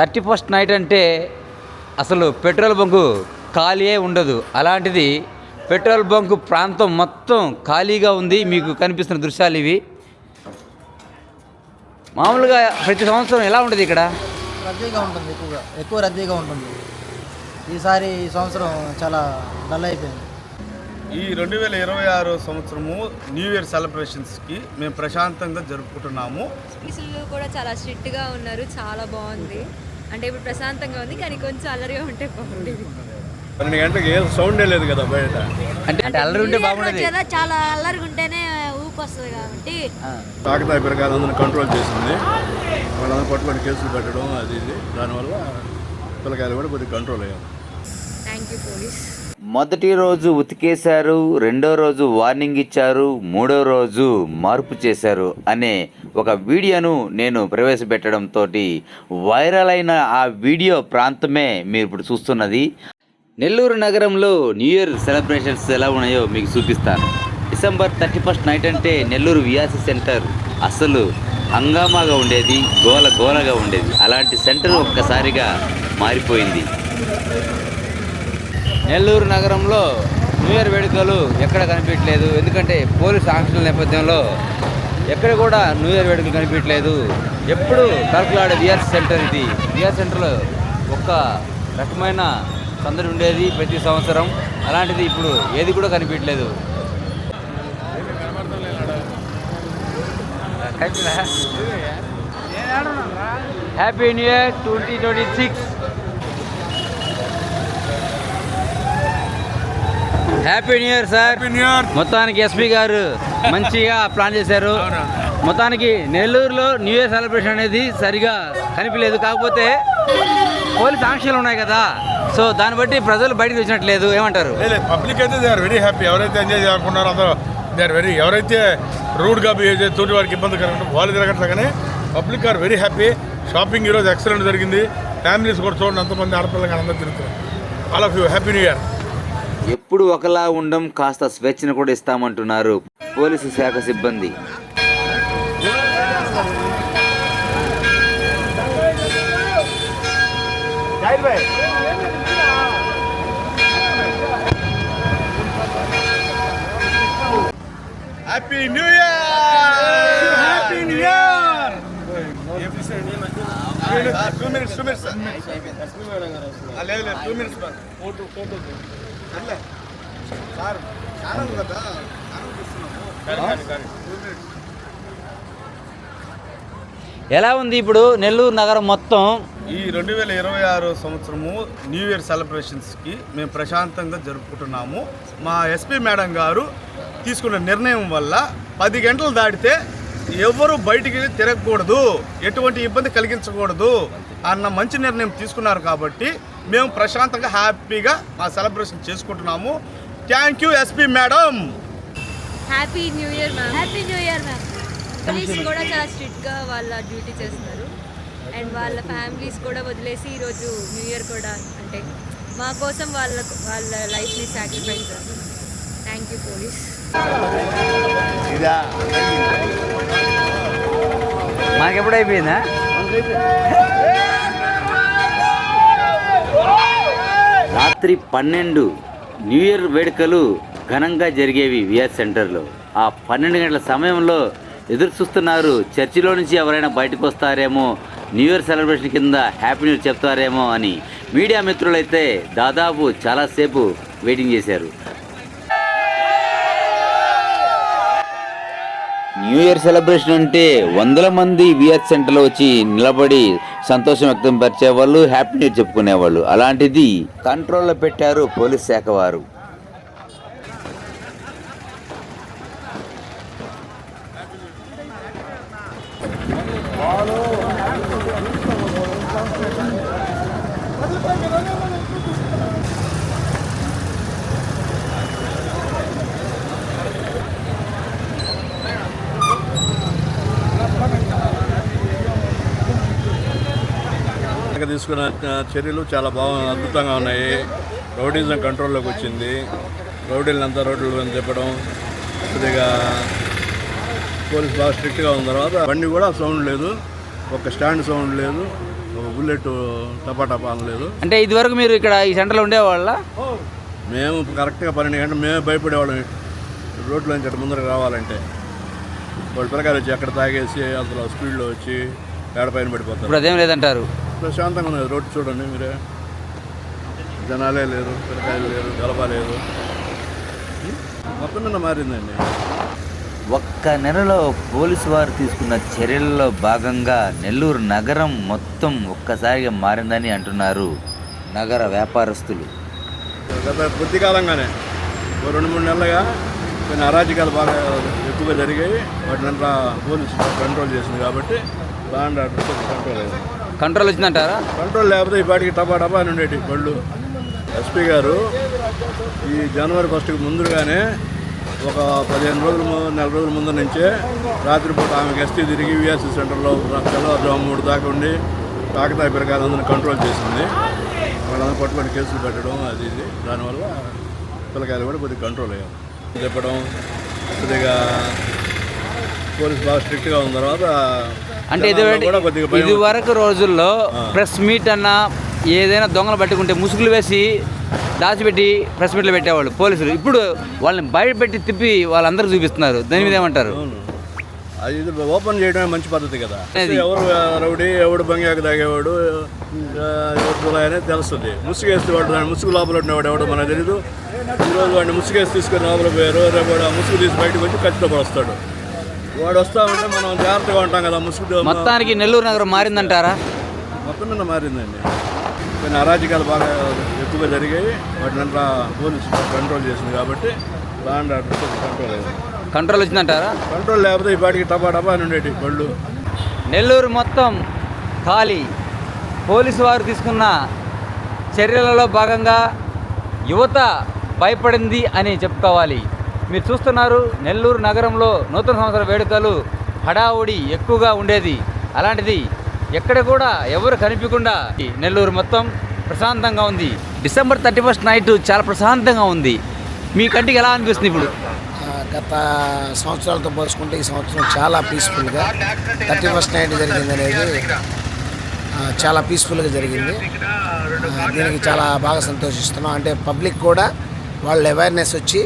Thirty first night అంటే అసలు petrol bunk ఖాళీయే ఉండదు. అలాంటిది పెట్రోల్ బంకు ప్రాంతం మొత్తం ఖాళీగా ఉంది. మీకు కనిపిస్తున్న దృశ్యాలు ఇవి. మామూలుగా ప్రతి సంవత్సరం ఎలా ఉంటుంది ఇక్కడ? రద్దీగా ఉంటుంది ఎక్కువగా. ఎక్కువ రద్దీగా ఉంటుంది. ఈసారి ఈ సంవత్సరం చాలా డల్ అయిపోయింది. ఈ రెండు వేల ఇరవై ఆరు సంవత్సరము న్యూ ఇయర్ సెలబ్రేషన్స్కి మేము ప్రశాంతంగా జరుపుకుంటున్నాము. పోలీసులు కూడా చాలా స్ట్రిక్ట్గా ఉన్నారు. చాలా బాగుంది. అంటే ఇప్పుడు ప్రశాంతంగా ఉంది కానీ కొంచెం అల్లరిగా ఉంటే బాగుండేది పన్నెండు గంటలకు ఏం సౌండే లేదు కదా బయట. అంటే అంటే అల్లరి ఉంటే బాగుండేది. కదా చాలా అల్లరిగా ఉంటేనే ఊపు వస్తుంది కాబట్టి తాకతాయి అందరిని కంట్రోల్ చేసింది. వాళ్ళందరూ పట్టుకొని కేసులు పెట్టడం అది ఇది. దానివల్ల పిల్లకాయలు కూడా కొద్దిగా కంట్రోల్ అయ్యారు. థ్యాంక్ యూ పోలీస్ మొదటి రోజు ఉతికేశారు రెండో రోజు వార్నింగ్ ఇచ్చారు మూడో రోజు మార్పు చేశారు అనే ఒక వీడియోను నేను ప్రవేశపెట్టడంతో వైరల్ అయిన ఆ వీడియో ప్రాంతమే మీరు ఇప్పుడు చూస్తున్నది. నెల్లూరు నగరంలో న్యూ ఇయర్ సెలబ్రేషన్స్ ఎలా ఉన్నాయో మీకు చూపిస్తాను. డిసెంబర్ థర్టీ ఫస్ట్ నైట్ అంటే నెల్లూరు వియాసి సెంటర్ అసలు హంగామాగా ఉండేది గోల గోలగా ఉండేది. అలాంటి సెంటర్ ఒక్కసారిగా మారిపోయింది. నెల్లూరు నగరంలో న్యూ ఇయర్ వేడుకలు ఎక్కడ కనిపించట్లేదు. ఎందుకంటే పోలీస్ ఆంక్షల నేపథ్యంలో ఎక్కడ కూడా న్యూ ఇయర్ వేడుకలు కనిపించట్లేదు. ఎప్పుడు కలకలాడే విఆర్ సెంటర్ ఇది. విఆర్ సెంటర్లో ఒక్క రకమైన సందడి ఉండేది ప్రతి సంవత్సరం. అలాంటిది ఇప్పుడు ఏది కూడా కనిపించట్లేదు. Happy new year twenty twenty six happy new year sir మొత్తానికి ఎస్పీ గారు మంచిగా ప్లాన్ చేశారు. మొత్తానికి నెల్లూరులో న్యూ ఇయర్ సెలబ్రేషన్ అనేది సరిగా కనిపించలేదు కాకపోతే పోలీస్ ఆంక్షలు ఉన్నాయి కదా. సో దాన్ని బట్టి ప్రజలు బయటకు వచ్చినట్లేదు. ఏమంటారు? పబ్లిక్ అయితే దే ఆర్ వెరీ హ్యాపీ ఎవరైతే ఎంజాయ్ చేసుకున్నారో అందరూ దే ఆర్ వెరీ ఎవరైతే రూడ్గా బిహేవ్ చేసి తోటి వారికి ఇబ్బంది కలగడం వాళ్ళు తిరగట్లే కానీ public are very happy shopping ఈరోజు ఎక్సలెంట్ జరిగింది. ఫ్యామిలీస్ కూడా చూడండి ఎంతమంది ఆడపిల్లలు కానీ అందరూ తిరుగుతున్నారు. All of you happy new year ఎప్పుడు ఒకలా ఉండం కాస్త స్వేచ్ఛను కూడా ఇస్తామంటున్నారు పోలీసు శాఖ సిబ్బంది. Happy new year happy new year two minutes two minutes లేదు లేదు two minutes photo photo sir channel కదా. ఎలా ఉంది ఇప్పుడు నెల్లూరు నగరం మొత్తం? ఈ రెండు వేల ఇరవై ఆరు సంవత్సరము న్యూ ఇయర్ సెలబ్రేషన్స్కి మేము ప్రశాంతంగా జరుపుకుంటున్నాము. మా ఎస్పీ మేడం గారు తీసుకున్న నిర్ణయం వల్ల పది గంటలు దాటితే ఎవరు బయటికి తిరగకూడదు ఎటువంటి ఇబ్బంది కలిగించకూడదు అన్న మంచి నిర్ణయం తీసుకున్నారు కాబట్టి మేము ప్రశాంతంగా హ్యాపీగా మా సెలబ్రేషన్ చేసుకుంటున్నాము. Thank you SP madam happy new year ma'am happy new year ma'am police కూడా చాలా స్ట్రిక్ట్గా వాళ్ళ డ్యూటీ చేస్తున్నారు అండ్ వాళ్ళ ఫ్యామిలీస్ కూడా వదిలేసి ఈరోజు న్యూ ఇయర్ కూడా అంటే మా కోసం వాళ్ళ వాళ్ళ లైఫ్ని సాక్రిఫైస్ చేస్తారు. థ్యాంక్ యూ పోలీస్ మాకెప్పుడు అయిపోయిందా రాత్రి పన్నెండు న్యూ ఇయర్ వేడుకలు ఘనంగా జరిగేవి విఆర్ సెంటర్లో. ఆ పన్నెండు గంటల సమయంలో ఎదురు చూస్తున్నారు చర్చిలో నుంచి ఎవరైనా బయటకు వస్తారేమో న్యూ ఇయర్ సెలబ్రేషన్ కింద హ్యాపీ న్యూ ఇయర్ చెప్తారేమో అని మీడియా మిత్రులైతే దాదాపు చాలాసేపు వెయిటింగ్ చేశారు. న్యూ ఇయర్ సెలబ్రేషన్ అంటే వందల మంది విఆర్ సెంటర్లో వచ్చి నిలబడి సంతోషం వ్యక్తం పరిచేవాళ్ళు హ్యాపీ న్యూ ఇయర్ చెప్పుకునేవాళ్ళు. అలాంటిది కంట్రోల్లో పెట్టారు పోలీస్ శాఖ వారు. తీసుకున్న చర్యలు చాలా బాగా అద్భుతంగా ఉన్నాయి. రౌడీజం కంట్రోల్లోకి వచ్చింది. రౌడీలంతా రోడ్లు అని చెప్పడం కొద్దిగా పోలీస్ బాగా స్ట్రిక్ట్గా ఉన్న తర్వాత బండి కూడా సౌండ్ లేదు. ఒక స్టాండ్ సౌండ్ లేదు. ఒక బుల్లెట్ టపా టపా అనలేదు అంటే ఇదివరకు మీరు ఇక్కడ ఈ సెంటర్లో ఉండేవాళ్ళ? మేము కరెక్ట్గా పన్నెండు గంటలు మేమే భయపడేవాళ్ళం. రోడ్లో నుంచి అటు ముందరకు రావాలంటే. వాళ్ళు పిల్లకాయలు వచ్చి ఎక్కడ తాగేసి అసలు స్పీడ్లో వచ్చి ఏడ పైన పడిపోతారు. ఇప్పుడు అదేం లేదంటారు. ప్రశాంతంగా ఉన్నది. రోడ్డు చూడండి మీరే. జనాలే లేరు పిల్లకాయలు లేరు గలప లేదు. మొత్తం మీద మారిందండి. ఒక్క నెలలో పోలీసు వారు తీసుకున్న చర్యల్లో భాగంగా నెల్లూరు నగరం మొత్తం ఒక్కసారిగా మారిందని అంటున్నారు నగర వ్యాపారస్తులు. గత కొద్ది కాలంగానే ఓ రెండు మూడు నెలలుగా కొన్ని అరాజకాలు బాగా ఎక్కువగా జరిగాయి. వాటినంతా పోలీసు కంట్రోల్ చేసింది కాబట్టి లాండ్ ఆర్డర్ కొంచెం కంట్రోల్ అయింది. కంట్రోల్ వచ్చిందంటారా? కంట్రోల్ లేకపోతే ఈ పాటికి టపా టపా అని ఉండేటి బళ్ళు. ఎస్పీ గారు ఈ జనవరి ఫస్ట్కి ముందుగానే ఒక పదిహేను రోజుల ము- నెల రోజుల ముందు నుంచే రాత్రిపూట ఆమె ఎస్టీ తిరిగి విఎస్సీ సెంటర్లో తెల్లవారుజాము మూడు దాకా ఉండి తాకతాయి పిరకాయలు అందరిని కంట్రోల్ చేసింది. వాళ్ళందరూ పట్టుకొని కేసులు పెట్టడం అది ఇది. దానివల్ల పిల్లకాయలు కూడా కొద్దిగా కంట్రోల్ అయ్యారు. చెప్పడం కొద్దిగా పోలీస్ బాగా స్ట్రిక్ట్గా ఉన్న తర్వాత అంటే ఇది వరకు రోజుల్లో ప్రెస్ మీట్ అన్న ఏదైనా దొంగలు పట్టుకుంటే ముసుగులు వేసి దాచిపెట్టి ప్రెస్ మీట్లు పెట్టేవాళ్ళు పోలీసులు. ఇప్పుడు వాళ్ళని బయటపెట్టి తిప్పి వాళ్ళందరూ చూపిస్తున్నారు. దాని మీద ఏమంటారు? అది ఓపెన్ చేయడమే మంచి పద్ధతి కదా. ఎవరు రౌడీ ఎవడు బంగాకు తాగేవాడు అనేది తెలుస్తుంది. ముసుగేస్తే వాడు దాని ముసుగు లోపల ఉండేవాడు ఎవడో మనకు తెలీదు. ఈరోజు వాడిని ముసుగేసి తీసుకొని లోపల పోయారు. రేపు ఆ ముసుగు తీసి బయటకు వచ్చి ఖచ్చితంగా వస్తాడు వాడు వస్తా ఉంటే మనం జాగ్రత్తగా ఉంటాం కదా ముసుగు మొత్తానికి నెల్లూరు నగరం మారిందంటారా? మొత్తం మీద మారిందండి. కొన్ని అరాజకాలు బాగా ఎక్కువగా జరిగాయి. వాటినంతా పోలీసు కంట్రోల్ చేసింది కాబట్టి ఆర్డర్ కొంచెం కంట్రోల్ అయింది. కంట్రోల్ వచ్చిందంటారా? కంట్రోల్ లేకపోతే ఈ పాటికి టపా టపా అని ఉండేటి బళ్ళు నెల్లూరు మొత్తం ఖాళీ. పోలీసు వారు తీసుకున్న చర్యలలో భాగంగా యువత భయపడింది అని చెప్పుకోవాలి. మీరు చూస్తున్నారు నెల్లూరు నగరంలో నూతన సంవత్సర వేడుకలు హడావుడి ఎక్కువగా ఉండేది. అలాంటిది ఎక్కడ కూడా ఎవరు కనిపించకుండా ఈ నెల్లూరు మొత్తం ప్రశాంతంగా ఉంది. డిసెంబర్ థర్టీ ఫస్ట్ నైట్ చాలా ప్రశాంతంగా ఉంది. మీ కంటికి ఎలా అనిపిస్తుంది ఇప్పుడు? గత సంవత్సరాలతో పోల్చుకుంటే ఈ సంవత్సరం చాలా పీస్ఫుల్గా థర్టీ ఫస్ట్ నైట్ జరిగింది అనేది చాలా పీస్ఫుల్గా జరిగింది. దీనికి చాలా బాగా సంతోషిస్తున్నాం. అంటే పబ్లిక్ కూడా వాళ్ళ అవేర్నెస్ వచ్చి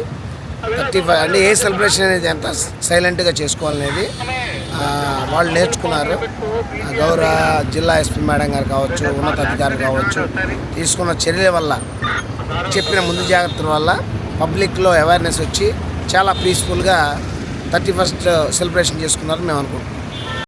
థర్టీ ఫైవ్ అంటే ఏ సెలబ్రేషన్ అనేది ఎంత సైలెంట్గా చేసుకోవాలనేది వాళ్ళు నేర్చుకున్నారు. గౌరవ జిల్లా ఎస్పీ మేడం గారు కావచ్చు ఉన్నతాధికారులు కావచ్చు తీసుకున్న చర్యల వల్ల చెప్పిన ముందు జాగ్రత్తల వల్ల పబ్లిక్లో అవేర్నెస్ వచ్చి చాలా పీస్ఫుల్గా థర్టీ ఫస్ట్ సెలబ్రేషన్ చేసుకున్నారని మేము అనుకుంటున్నాం.